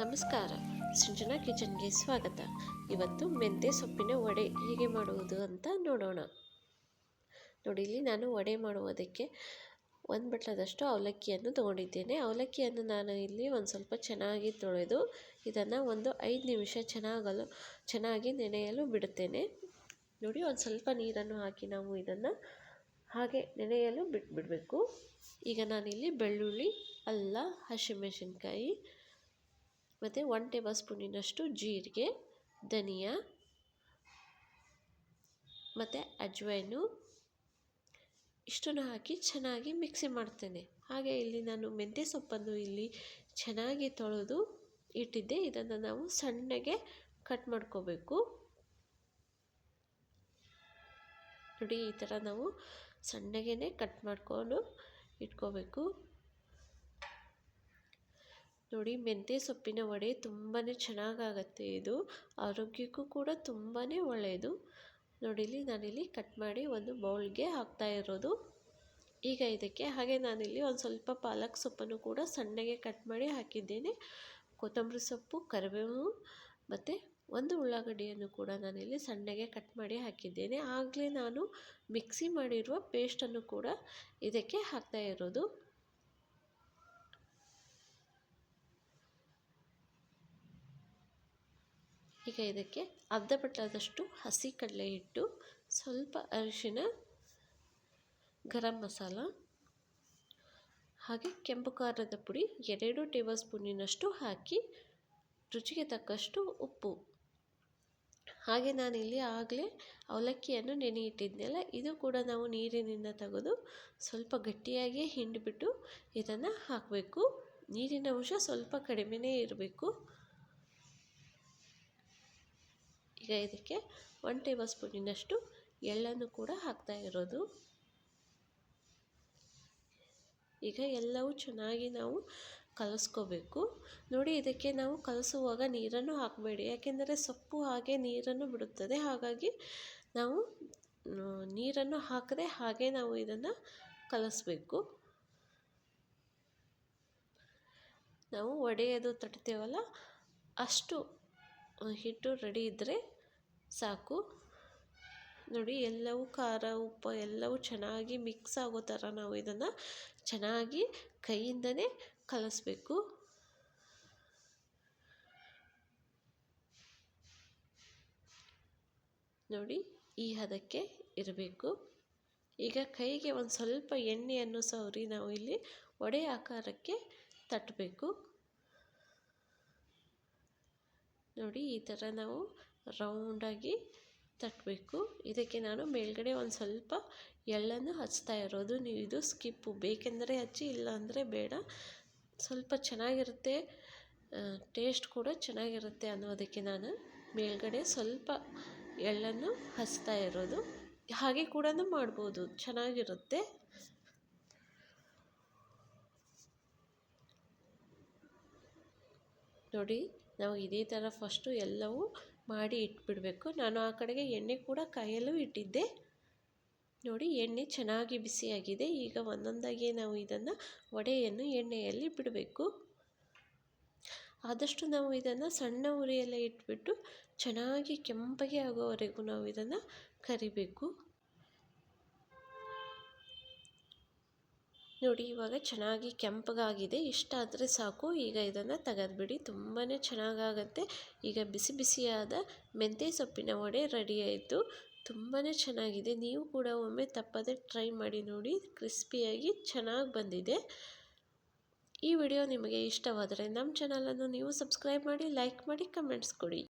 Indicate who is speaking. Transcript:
Speaker 1: ನಮಸ್ಕಾರ. ಸೃಜನಾ ಕಿಚನ್ಗೆ ಸ್ವಾಗತ. ಇವತ್ತು ಮೆಂತ್ಯ ಸೊಪ್ಪಿನ ವಡೆ ಹೇಗೆ ಮಾಡುವುದು ಅಂತ ನೋಡೋಣ. ನೋಡಿ, ಇಲ್ಲಿ ನಾನು ವಡೆ ಮಾಡುವುದಕ್ಕೆ ಒಂದು ಬಟ್ಲದಷ್ಟು ಅವಲಕ್ಕಿಯನ್ನು ತೊಗೊಂಡಿದ್ದೇನೆ. ಅವಲಕ್ಕಿಯನ್ನು ನಾನು ಇಲ್ಲಿ ಒಂದು ಸ್ವಲ್ಪ ಚೆನ್ನಾಗಿ ತೊಳೆದು ಇದನ್ನು ಒಂದು ಐದು ನಿಮಿಷ ಚೆನ್ನಾಗಲು, ಚೆನ್ನಾಗಿ ನೆನೆಯಲು ಬಿಡುತ್ತೇನೆ. ನೋಡಿ, ಒಂದು ಸ್ವಲ್ಪ ನೀರನ್ನು ಹಾಕಿ ನಾವು ಇದನ್ನು ಹಾಗೆ ನೆನೆಯಲು ಬಿಟ್ಬಿಡಬೇಕು ಈಗ ನಾನಿಲ್ಲಿ ಬೆಳ್ಳುಳ್ಳಿ, ಅಲ್ಲ, ಹಸಿಮೆಣಸಿನ್ಕಾಯಿ ಮತ್ತು ಒನ್ ಟೇಬಲ್ ಸ್ಪೂನಿನಷ್ಟು ಜೀರಿಗೆ, ಧನಿಯಾ ಮತ್ತು ಅಜ್ವೈನು ಇಷ್ಟನ್ನು ಹಾಕಿ ಚೆನ್ನಾಗಿ ಮಿಕ್ಸಿ ಮಾಡ್ತೇನೆ. ಹಾಗೆ ಇಲ್ಲಿ ನಾನು ಮೆಂತ್ಯ ಸೊಪ್ಪನ್ನು ಇಲ್ಲಿ ಚೆನ್ನಾಗಿ ತೊಳೆದು ಇಟ್ಟಿದ್ದೆ. ಇದನ್ನು ನಾವು ಸಣ್ಣಗೆ ಕಟ್ ಮಾಡ್ಕೋಬೇಕು. ನೋಡಿ, ಈ ಥರ ನಾವು ಸಣ್ಣಗೆ ಕಟ್ ಮಾಡಿಕೊಂಡು ಇಟ್ಕೋಬೇಕು. ನೋಡಿ, ಮೆಂತ್ಯ ಸೊಪ್ಪಿನ ವಡೆ ತುಂಬಾ ಚೆನ್ನಾಗಾಗತ್ತೆ ಇದು. ಆರೋಗ್ಯಕ್ಕೂ ಕೂಡ ತುಂಬಾ ಒಳ್ಳೆಯದು ನೋಡಿ ಇಲ್ಲಿ ನಾನಿಲ್ಲಿ ಕಟ್ ಮಾಡಿ ಒಂದು ಬೌಲ್ಗೆ ಹಾಕ್ತಾ ಇರೋದು. ಈಗ ಇದಕ್ಕೆ ಹಾಗೆ ನಾನಿಲ್ಲಿ ಒಂದು ಸ್ವಲ್ಪ ಪಾಲಕ್ ಸೊಪ್ಪನ್ನು ಕೂಡ ಸಣ್ಣಗೆ ಕಟ್ ಮಾಡಿ ಹಾಕಿದ್ದೇನೆ. ಕೊತ್ತಂಬರಿ ಸೊಪ್ಪು, ಕರಿಬೇವು ಮತ್ತು ಒಂದು ಉಳ್ಳಾಗಡ್ಡಿಯನ್ನು ಕೂಡ ನಾನಿಲ್ಲಿ ಸಣ್ಣಗೆ ಕಟ್ ಮಾಡಿ ಹಾಕಿದ್ದೇನೆ. ಆಗಲೇ ನಾನು ಮಿಕ್ಸಿ ಮಾಡಿರುವ ಪೇಸ್ಟನ್ನು ಕೂಡ ಇದಕ್ಕೆ ಹಾಕ್ತಾ ಇರೋದು. ಈಗ ಇದಕ್ಕೆ ಅರ್ಧ ಪಟ್ಟಾದಷ್ಟು ಹಸಿ ಕಡಲೆ ಹಿಟ್ಟು, ಸ್ವಲ್ಪ ಅರಿಶಿನ, ಗರಂ ಮಸಾಲ, ಹಾಗೆ ಕೆಂಪು ಖಾರದ ಪುಡಿ, ಎರಡು ಟೇಬಲ್ ಸ್ಪೂನಿನಷ್ಟು ಹಾಕಿ ರುಚಿಗೆ ತಕ್ಕಷ್ಟು ಉಪ್ಪು. ಹಾಗೆ ನಾನಿಲ್ಲಿ ಆಗಲೇ ಅವಲಕ್ಕಿಯನ್ನು ನೆನೆ ಇಟ್ಟಿದ್ನಲ್ಲ ಇದು ಕೂಡ ನಾವು ನೀರಿನಿಂದ ತೆಗೆದು ಸ್ವಲ್ಪ ಗಟ್ಟಿಯಾಗಿ ಹಿಂಡಿಬಿಟ್ಟು ಇದನ್ನು ಹಾಕಬೇಕು. ನೀರಿನ ಅಂಶ ಸ್ವಲ್ಪ ಕಡಿಮೆನೇ ಇರಬೇಕು. ಈಗ ಇದಕ್ಕೆ ಒನ್ ಟೇಬಲ್ ಸ್ಪೂನಿನಷ್ಟು ಎಳ್ಳನ್ನು ಕೂಡ ಹಾಕ್ತಾ ಇರೋದು. ಈಗ ಎಲ್ಲವೂ ಚೆನ್ನಾಗಿ ನಾವು ಕಲಸ್ಕೋಬೇಕು. ನೋಡಿ, ಇದಕ್ಕೆ ನಾವು ಕಲಸುವಾಗ ನೀರನ್ನು ಹಾಕಬೇಡಿ. ಯಾಕೆಂದರೆ ಸೊಪ್ಪು ಹಾಗೆ ನೀರನ್ನು ಬಿಡುತ್ತದೆ. ಹಾಗಾಗಿ ನಾವು ನೀರನ್ನು ಹಾಕದೆ ಹಾಗೆ ನಾವು ಇದನ್ನು ಕಲಿಸ್ಬೇಕು. ನಾವು ಒಡೆಯೋದು ತಟ್ತೇವಲ್ಲ? ಅಷ್ಟು ಹಿಟ್ಟು ರೆಡಿ ಇದ್ದರೆ ಸಾಕು. ನೋಡಿ, ಎಲ್ಲವೂ ಖಾರ, ಉಪ್ಪು ಎಲ್ಲವೂ ಚೆನ್ನಾಗಿ ಮಿಕ್ಸ್ ಆಗೋ ಥರ ನಾವು ಇದನ್ನು ಚೆನ್ನಾಗಿ ಕೈಯಿಂದನೇ ಕಲಸಬೇಕು. ನೋಡಿ, ಈ ಹದಕ್ಕೆ ಇರಬೇಕು. ಈಗ ಕೈಗೆ ಒಂದು ಸ್ವಲ್ಪ ಎಣ್ಣೆಯನ್ನು ಸವರಿ ನಾವು ಇಲ್ಲಿ ಒಡೆ ಆಕಾರಕ್ಕೆ ತಟ್ಟಬೇಕು ನೋಡಿ, ಈ ಥರ ನಾವು ರೌಂಡಾಗಿ ತಟ್ಟಬೇಕು ಇದಕ್ಕೆ ನಾನು ಮೇಲ್ಗಡೆ ಒಂದು ಸ್ವಲ್ಪ ಎಳ್ಳನ್ನು ಹಚ್ತಾ ಇರೋದು. ನೀವು ಇದು ಸ್ಕಿಪ್ಪು ಬೇಕೆಂದರೆ ಹಚ್ಚಿ ಇಲ್ಲ ಅಂದರೆ ಬೇಡ. ಸ್ವಲ್ಪ ಚೆನ್ನಾಗಿರುತ್ತೆ ಟೇಸ್ಟ್ ಕೂಡ ಚೆನ್ನಾಗಿರುತ್ತೆ ಅನ್ನೋದಕ್ಕೆ ನಾನು ಮೇಲ್ಗಡೆ ಸ್ವಲ್ಪ ಎಳ್ಳನ್ನು ಹಚ್ತಾ ಇರೋದು. ಹಾಗೆ ಕೂಡ ಮಾಡ್ಬೋದು. ಚೆನ್ನಾಗಿರುತ್ತೆ. ನೋಡಿ, ನಾವು ಇದೇ ಥರ ಫಸ್ಟು ಎಲ್ಲವೂ ಮಾಡಿ ಇಟ್ಬಿಡಬೇಕು. ನಾನು ಆ ಕಡೆಗೆ ಎಣ್ಣೆ ಕೂಡ ಕಾಯಲು ಇಟ್ಟಿದ್ದೆ. ನೋಡಿ, ಎಣ್ಣೆ ಚೆನ್ನಾಗಿ ಬಿಸಿಯಾಗಿದೆ. ಈಗ ಒಂದೊಂದಾಗಿ ನಾವು ಇದನ್ನು ವಡೆಯನ್ನು ಎಣ್ಣೆಯಲ್ಲಿ ಬಿಡಬೇಕು. ಆದಷ್ಟು ನಾವು ಇದನ್ನು ಸಣ್ಣ ಉರಿಯಲ್ಲೇ ಇಟ್ಬಿಟ್ಟು ಚೆನ್ನಾಗಿ ಕೆಂಪಗೆ ಆಗೋವರೆಗೂ ನಾವು ಇದನ್ನು ಕರಿಬೇಕು. ನೋಡಿ, ಇವಾಗ ಚೆನ್ನಾಗಿ ಕೆಂಪಗಾಗಿದೆ. ಇಷ್ಟಾದರೆ ಸಾಕು. ಈಗ ಇದನ್ನು ತೆಗೆದ್ಬಿಡಿ. ತುಂಬಾ ಚೆನ್ನಾಗಾಗತ್ತೆ. ಈಗ ಬಿಸಿ ಬಿಸಿಯಾದ ಮೆಂತ್ಯ ಸೊಪ್ಪಿನ ವಡೆ ರೆಡಿ ಆಯಿತು. ತುಂಬಾ ಚೆನ್ನಾಗಿದೆ. ನೀವು ಕೂಡ ಒಮ್ಮೆ ತಪ್ಪದೆ ಟ್ರೈ ಮಾಡಿ ನೋಡಿ. ಕ್ರಿಸ್ಪಿಯಾಗಿ ಚೆನ್ನಾಗಿ ಬಂದಿದೆ. ಈ ವಿಡಿಯೋ ನಿಮಗೆ ಇಷ್ಟವಾದರೆ ನಮ್ಮ ಚಾನಲನ್ನು ನೀವು ಸಬ್ಸ್ಕ್ರೈಬ್ ಮಾಡಿ ಲೈಕ್ ಮಾಡಿ ಕಮೆಂಟ್ಸ್ ಕೊಡಿ.